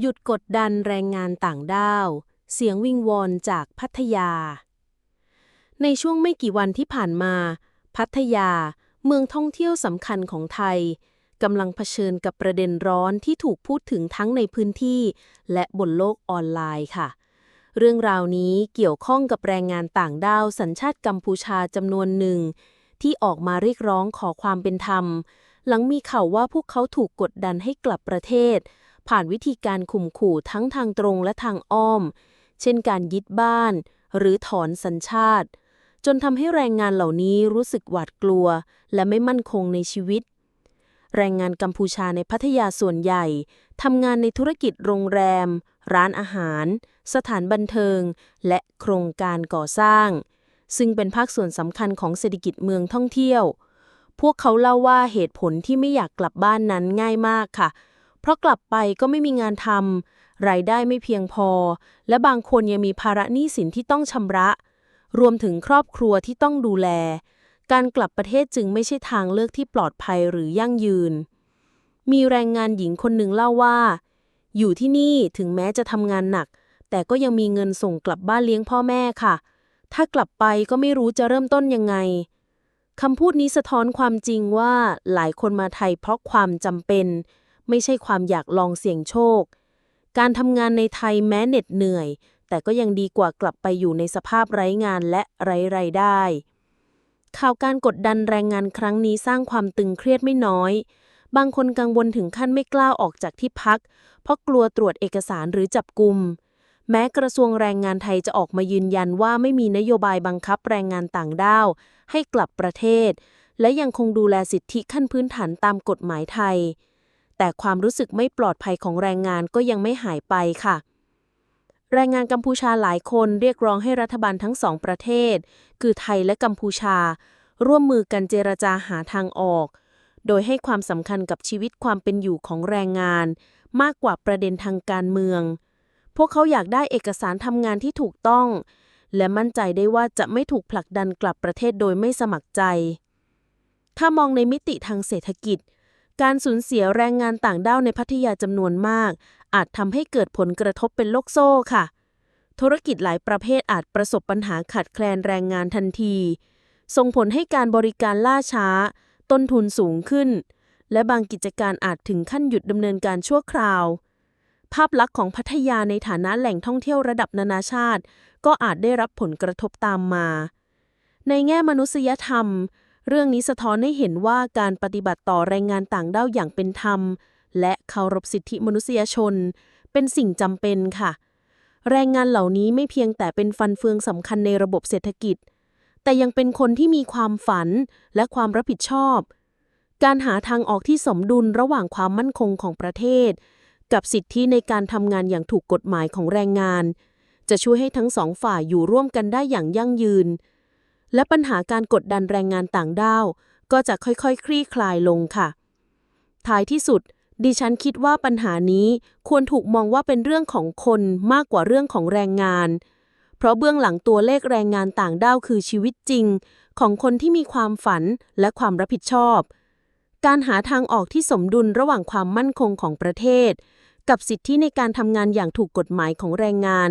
หยุดกดดันแรงงานต่างด้าว เสียงวิงวอนจากพัทยา ในช่วงไม่กี่วันที่ผ่านมา พัทยา เมืองท่องเที่ยวสำคัญของไทยกำลังเผชิญกับประเด็นร้อนที่ถูกพูดถึงทั้งในพื้นที่ และบนโลกออนไลน์ค่ะ เรื่องราวนี้เกี่ยวข้องกับแรงงานต่างด้าวสัญชาติกัมพูชาจำนวนหนึ่ง ที่ออกมาเรียกร้องขอความเป็นธรรม หลังมีข่าวว่าพวกเขาถูกกดดันให้กลับประเทศ ผ่านวิธีการข่มขู่ทั้งทางตรงและทางอ้อม เช่นการยึดบ้าน หรือถอนสัญชาติ จนทำให้แรงงานเหล่านี้รู้สึกหวาดกลัว และไม่มั่นคงในชีวิต แรงงานกัมพูชาในพัทยาส่วนใหญ่ทำงานในธุรกิจโรงแรม ร้านอาหาร สถานบันเทิง และโครงการก่อสร้าง ซึ่งเป็นภาคส่วนสำคัญของเศรษฐกิจเมืองท่องเที่ยว พวกเขาเล่าว่าเหตุผลที่ไม่อยากกลับบ้านนั้นง่ายมากค่ะ เพราะกลับไปก็ไม่มีงานทำรายได้ไม่เพียงพอ และบางคนยังมีภาระหนี้สินที่ต้องชำระ รวมถึงครอบครัวที่ต้องดูแล การกลับประเทศจึงไม่ใช่ทางเลือกที่ปลอดภัยหรือยั่งยืน มีแรงงานหญิงคนหนึ่งเล่าว่า อยู่ที่นี่ถึงแม้จะทำงานหนัก แต่ก็ยังมีเงินส่งกลับบ้านเลี้ยงพ่อแม่ค่ะ ถ้ากลับไปก็ไม่รู้จะเริ่มต้นยังไงคำพูดนี้สะท้อนความจริงว่าหลายคนมาไทยเพราะความจำเป็น ไม่ใช่ความอยากลองเสี่ยงโชค การทำงานในไทยแม้เหน็ดเหนื่อย แต่ก็ยังดีกว่ากลับไปอยู่ในสภาพไร้งานและไร้ไรายได้ ข่าวการกดดันแรงงานครั้งนี้สร้างความตึงเครียดไม่น้อย บางคนกังวลถึงขั้นไม่กล้าออกจากที่พัก เพราะกลัวตรวจเอกสารหรือจับกลุ่มแม้กระทรวงแรงงานไทยจะออกมายืนยันว่าไม่มีนโยบายบังคับแรงงานต่างด้าว ให้กลับประเทศ และยังคงดูแลสิทธิขั้นพื้นฐานตามกฎหมายไทย แต่ความรู้สึกไม่ปลอดภัยของแรงงานก็ยังไม่หายไปค่ะ แรงงานกัมพูชาหลายคนเรียกร้องให้รัฐบาลทั้งสองประเทศ คือไทยและกัมพูชา ร่วมมือกันเจรจาหาทางออก โดยให้ความสำคัญกับชีวิตความเป็นอยู่ของแรงงาน มากกว่าประเด็นทางการเมือง พวกเขาอยากได้เอกสารทำงานที่ถูกต้อง และมั่นใจได้ว่าจะไม่ถูกผลักดันกลับประเทศโดยไม่สมัครใจ ถ้ามองในมิติทางเศรษฐกิจ การสูญเสียแรงงานต่างด้าวในพัทยาจำนวนมาก อาจทำให้เกิดผลกระทบเป็นโลกโซ่ค่ะ ธุรกิจหลายประเภทอาจประสบปัญหาขาดแคลนแรงงานทันที ส่งผลให้การบริการล่าช้า ต้นทุนสูงขึ้น และบางกิจการอาจถึงขั้นหยุดดำเนินการชั่วคราว ภาพลักษณ์ของพัทยาในฐานะแหล่งท่องเที่ยวระดับนานาชาติ ก็อาจได้รับผลกระทบตามมา ในแง่มนุษยธรรม เรื่องนี้สะท้อนให้เห็นว่าการปฏิบัติต่อแรงงานต่างด้าวอย่างเป็นธรรม และเคารพสิทธิมนุษยชน เป็นสิ่งจำเป็นค่ะ แรงงานเหล่านี้ไม่เพียงแต่เป็นฟันเฟืองสำคัญในระบบเศรษฐกิจ แต่ยังเป็นคนที่มีความฝันและความรับผิดชอบ การหาทางออกที่สมดุลระหว่างความมั่นคงของประเทศ กับสิทธิในการทำงานอย่างถูกกฎหมายของแรงงาน จะช่วยให้ทั้งสองฝ่ายอยู่ร่วมกันได้อย่างยั่งยืน และปัญหาการกดดันแรงงานต่างด้าว ก็จะค่อยๆคลี่คลายลงค่ะ ท้ายที่สุด ดิฉันคิดว่าปัญหานี้ควรถูกมองว่าเป็นเรื่องของคนมากกว่าเรื่องของแรงงาน เพราะเบื้องหลังตัวเลขแรงงานต่างด้าวคือชีวิตจริง ของคนที่มีความฝันและความรับผิดชอบ การหาทางออกที่สมดุลระหว่างความมั่นคงของประเทศ กับสิทธิในการทำงานอย่างถูกกฎหมายของแรงงาน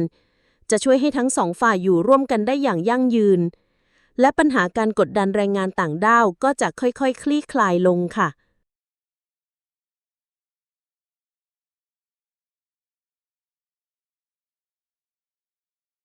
จะช่วยให้ทั้งสองฝ่ายอยู่ร่วมกันได้อย่างยั่งยืน และปัญหาการกดดันแรงงานต่างด้าวก็จะค่อยๆ คลี่คลายลงค่ะ